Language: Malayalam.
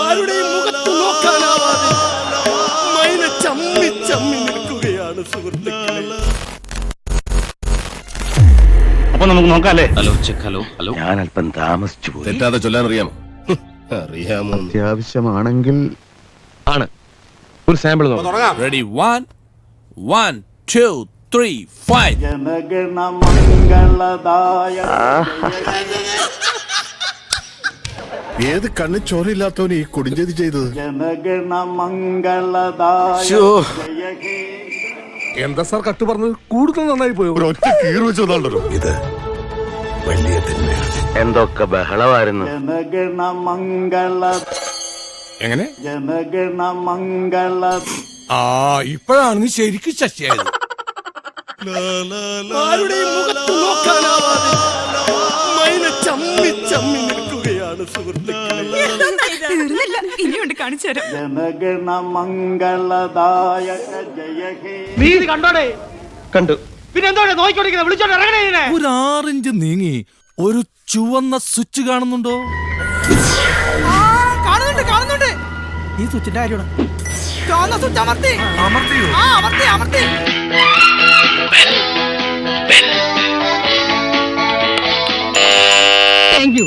ആരുടെയും മുഖത്ത് നോക്കാനാവാതെ മൈന ചമ്മി ചമ്മി നിൽക്കുകയാണ് സുഹൃത്തുക്കളെ. അപ്പൊ നമുക്ക് നോക്കാല്ലേ? Hello check hello hello. ഞാൻ അല്പം താമസിച്ചു പോയി. തെറ്റാതെ ചൊല്ലാൻ അറിയാമോ? അറിയാമോ? അത്യാവശ്യമാണെങ്കിൽ ആണ്. ഒരു സാമ്പിൾ നോക്കാം. വൺ ടു ത്രീ ഫൈവ് ജനഗണ fight. ഏത് കണ്ണ് ചോരയില്ലാത്തവന് ഈ കൊടിഞ്ചേരി ചെയ്തത്? എന്താ സാർ കട്ട് പറഞ്ഞത്? കൂടുതൽ നന്നായി പോയോ? ഒറ്റ കീറി വെച്ചതാണല്ലോ. ഇത് വലിയ എന്തൊക്കെ ബഹളമായിരുന്നു. എങ്ങനെ? ആ ഇപ്പോഴാണ് നീ ശരിക്കും ശശിയായത് മുഖത്ത് നോക്കാനാവാതെ? ചമ്മി ചമ്മി. സുഹൃത്തുക്കളെ. തീർന്നില്ല. ഇനിയുണ്ട് കാണിച്ചു തരാം. നീ ഇത് കണ്ടോടെ? കണ്ടു. പിന്നെ എന്തോടെ നോക്കിക്കൊണ്ടിരിക്കുന്നത് വിളിച്ചോണ്ട് ഇറങ്ങണേ ഇതിനെ. ഒരു ആറിഞ്ച് നീങ്ങി ഒരു ചുവന്ന സ്വിച്ച് കാണുന്നുണ്ടോ? കാണുന്നുണ്ട് കാണുന്നുണ്ട്. ഈ സ്വിച്ചിന്റെ കാര്യമാണ്. ചുവന്ന സ്വിച്ച് അമർത്തി. അമർത്തിയോ? ആ അമർത്തി അമർത്തി. Thank you